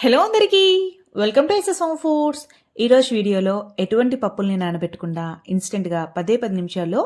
Hello అందరికీ. Welcome to S S home foods ఈరోజు వీడియోలో ఎటువంటి పప్పుల్ని నానబెట్టకుండా ఇన్స్టెంట్గా పదే పది నిమిషాల్లో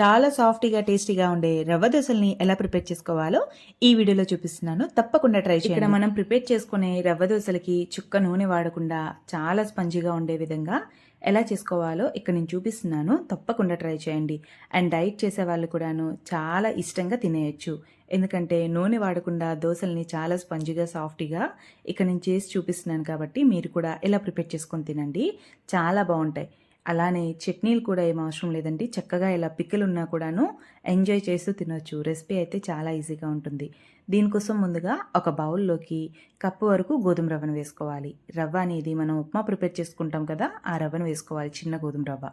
చాలా సాఫ్టీగా టేస్టీగా ఉండే రవ్వ దోశల్ని ఎలా ప్రిపేర్ చేసుకోవాలో ఈ వీడియోలో చూపిస్తున్నాను. తప్పకుండా ట్రై చేయండి. ఇక్కడ మనం ప్రిపేర్ చేసుకునే రవ్వ దోశలకి చుక్క నూనె వాడకుండా చాలా స్పంజిగా ఉండే విధంగా ఎలా చేసుకోవాలో ఇక్కడ నేను చూపిస్తున్నాను. తప్పకుండా ట్రై చేయండి. అండ్ డైట్ చేసే వాళ్ళు కూడాను చాలా ఇష్టంగా తినేయచ్చు. ఎందుకంటే నూనె వాడకుండా దోశల్ని చాలా స్పంజిగా సాఫ్ట్గా ఇక్కడ నేను చేసి చూపిస్తున్నాను కాబట్టి మీరు కూడా ఇలా ప్రిపేర్ చేసుకొని తినండి. చాలా బాగుంటాయి. అలానే చట్నీలు కూడా ఏం అవసరం లేదండి. చక్కగా ఇలా పిక్కలు ఉన్నా కూడాను ఎంజాయ్ చేస్తూ తినొచ్చు. రెసిపీ అయితే చాలా ఈజీగా ఉంటుంది. దీనికోసం ముందుగా ఒక బౌల్లోకి కప్పు వరకు గోధుమ రవ్వను వేసుకోవాలి. రవ్వ అనేది మనం ఉప్మా ప్రిపేర్ చేసుకుంటాం కదా ఆ రవ్వను వేసుకోవాలి చిన్న గోధుమ రవ్వ.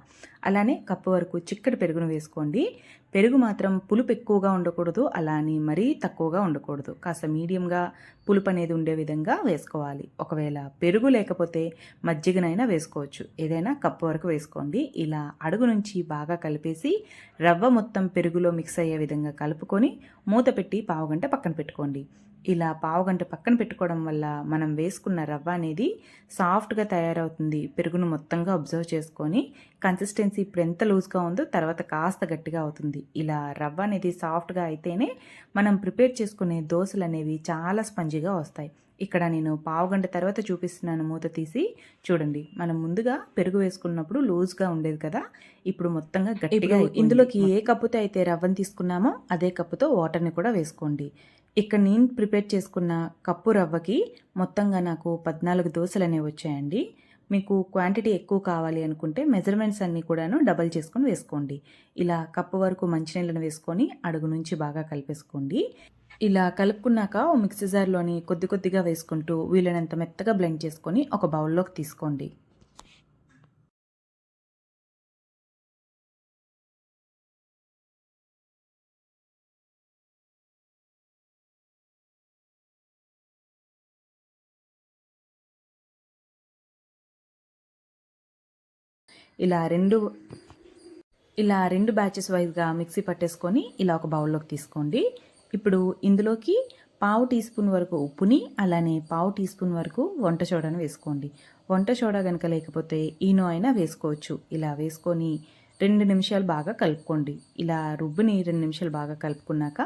అలానే కప్పు వరకు చిక్కటి పెరుగును వేసుకోండి. పెరుగు మాత్రం పులుపు ఎక్కువగా ఉండకూడదు అలా అని మరీ తక్కువగా ఉండకూడదు. కాస్త మీడియంగా పులుపు అనేది ఉండే విధంగా వేసుకోవాలి. ఒకవేళ పెరుగు లేకపోతే మజ్జిగనైనా వేసుకోవచ్చు. ఏదైనా కప్పు వరకు వేసుకోండి. ఇలా అడుగు నుంచి బాగా కలిపేసి రవ్వ మొత్తం పెరుగులో మిక్స్ అయ్యే విధంగా కలుపుకొని మూత పెట్టి పావుగంట పక్కన పెట్టుకోండి. ఇలా పావుగంట పక్కన పెట్టుకోవడం వల్ల మనం వేసుకున్న రవ్వ అనేది సాఫ్ట్గా తయారవుతుంది. పెరుగును మొత్తంగా అబ్జర్వ్ చేసుకొని కన్సిస్టెన్సీ ఇప్పుడు ఎంత లూజ్గా ఉందో తర్వాత కాస్త గట్టిగా అవుతుంది. ఇలా రవ్వ అనేది సాఫ్ట్గా అయితేనే మనం ప్రిపేర్ చేసుకునే దోశలు అనేవి చాలా స్పంజిగా వస్తాయి. ఇక్కడ నేను పావు గంట తర్వాత చూపిస్తున్నాను మూత తీసి. చూడండి మనం ముందుగా పెరుగు వేసుకున్నప్పుడు లూజ్గా ఉండేది కదా ఇప్పుడు మొత్తంగా గట్టిగా ఇందులోకి ఏ కప్పుతో అయితే రవ్వను తీసుకున్నామో అదే కప్పుతో వాటర్ని కూడా వేసుకోండి. ఇక్కడ నేను ప్రిపేర్ చేసుకున్న కప్పు రవ్వకి మొత్తంగా నాకు పద్నాలుగు దోశలు అనేవి వచ్చాయండి. మీకు క్వాంటిటీ ఎక్కువ కావాలి అనుకుంటే మెజర్మెంట్స్ అన్నీ కూడాను డబల్ చేసుకొని వేసుకోండి. ఇలా కప్పు వరకు మంచినీళ్ళను వేసుకొని అడుగు నుంచి బాగా కలిపేసుకోండి. ఇలా కలుపుకున్నాక ఓ మిక్సీ జార్లోని కొద్ది కొద్దిగా వేసుకుంటూ వీలైనంత మెత్తగా బ్లెండ్ చేసుకొని ఒక బౌల్లోకి తీసుకోండి. ఇలా రెండు ఇలా రెండు బ్యాచెస్ వైజ్గా మిక్సీ పట్టేసుకొని ఇలా ఒక బౌల్లోకి తీసుకోండి. ఇప్పుడు ఇందులోకి పావు టీ స్పూన్ వరకు ఉప్పుని అలానే పావు టీ స్పూన్ వరకు వంట సోడాను వేసుకోండి. వంట సోడా కనుక లేకపోతే ఈనో అయినా వేసుకోవచ్చు. ఇలా వేసుకొని రెండు నిమిషాలు బాగా కలుపుకోండి. ఇలా రుబ్బుని రెండు నిమిషాలు బాగా కలుపుకున్నాక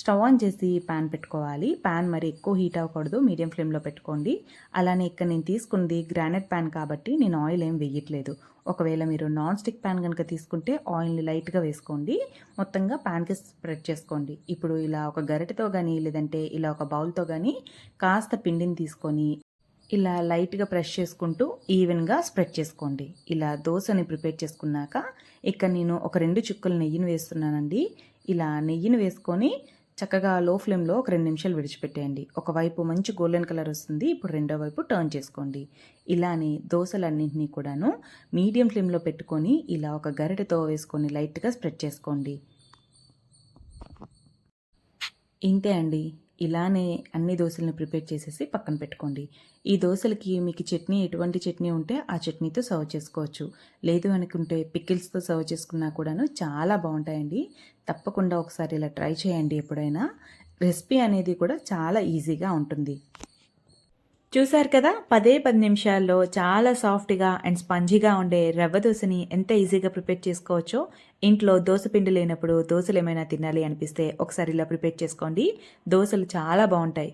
స్టవ్ ఆన్ చేసి ప్యాన్ పెట్టుకోవాలి. ప్యాన్ మరి ఎక్కువ హీట్ అవ్వకూడదు. మీడియం ఫ్లేమ్లో పెట్టుకోండి. అలానే ఇక్కడ నేను తీసుకుంది గ్రానైట్ ప్యాన్ కాబట్టి నేను ఆయిల్ ఏం వేయట్లేదు. ఒకవేళ మీరు నాన్ స్టిక్ ప్యాన్ కనుక తీసుకుంటే ఆయిల్ని లైట్గా వేసుకోండి. మొత్తంగా ప్యాన్కి స్ప్రెడ్ చేసుకోండి. ఇప్పుడు ఇలా ఒక గరిటెతో కానీ లేదంటే ఇలా ఒక బౌల్తో కానీ కాస్త పిండిని తీసుకొని ఇలా లైట్గా ప్రెష్ చేసుకుంటూ ఈవెన్గా స్ప్రెడ్ చేసుకోండి. ఇలా దోశని ప్రిపేర్ చేసుకున్నాక ఇక్కడ నేను ఒక రెండు చుక్కలు నెయ్యిని వేస్తున్నానండి. ఇలా నెయ్యిని వేసుకొని చక్కగా లో ఫ్లేమ్లో ఒక రెండు నిమిషాలు విడిచిపెట్టేయండి. ఒకవైపు మంచి గోల్డెన్ కలర్ వస్తుంది ఇప్పుడు రెండో వైపు టర్న్ చేసుకోండి. ఇలానే దోశలన్నింటినీ కూడాను మీడియం ఫ్లేమ్లో పెట్టుకొని ఇలా ఒక గరిటెతో వేసుకొని లైట్గా స్ప్రెడ్ చేసుకోండి. ఇంతే అండి. ఇలానే అన్ని దోశలను ప్రిపేర్ చేసేసి పక్కన పెట్టుకోండి. ఈ దోశలకి మీకు చట్నీ ఎటువంటి చట్నీ ఉంటే ఆ చట్నీతో సర్వ్ చేసుకోవచ్చు. లేదు అనుకుంటే పికిల్స్తో సర్వ్ చేసుకున్నా కూడాను చాలా బాగుంటాయండి. తప్పకుండా ఒకసారి ఇలా ట్రై చేయండి ఎప్పుడైనా. రెసిపీ అనేది కూడా చాలా ఈజీగా ఉంటుంది. చూశారు కదా పదే పది నిమిషాల్లో చాలా సాఫ్ట్గా అండ్ స్పంజీగా ఉండే రవ్వ దోశని ఎంత ఈజీగా ప్రిపేర్ చేసుకోవచ్చో ఇంట్లో దోశ పిండి లేనప్పుడు దోశలు ఏమైనా తినాలి అనిపిస్తే ఒకసారి ఇలా ప్రిపేర్ చేసుకోండి. దోశలు చాలా బాగుంటాయి.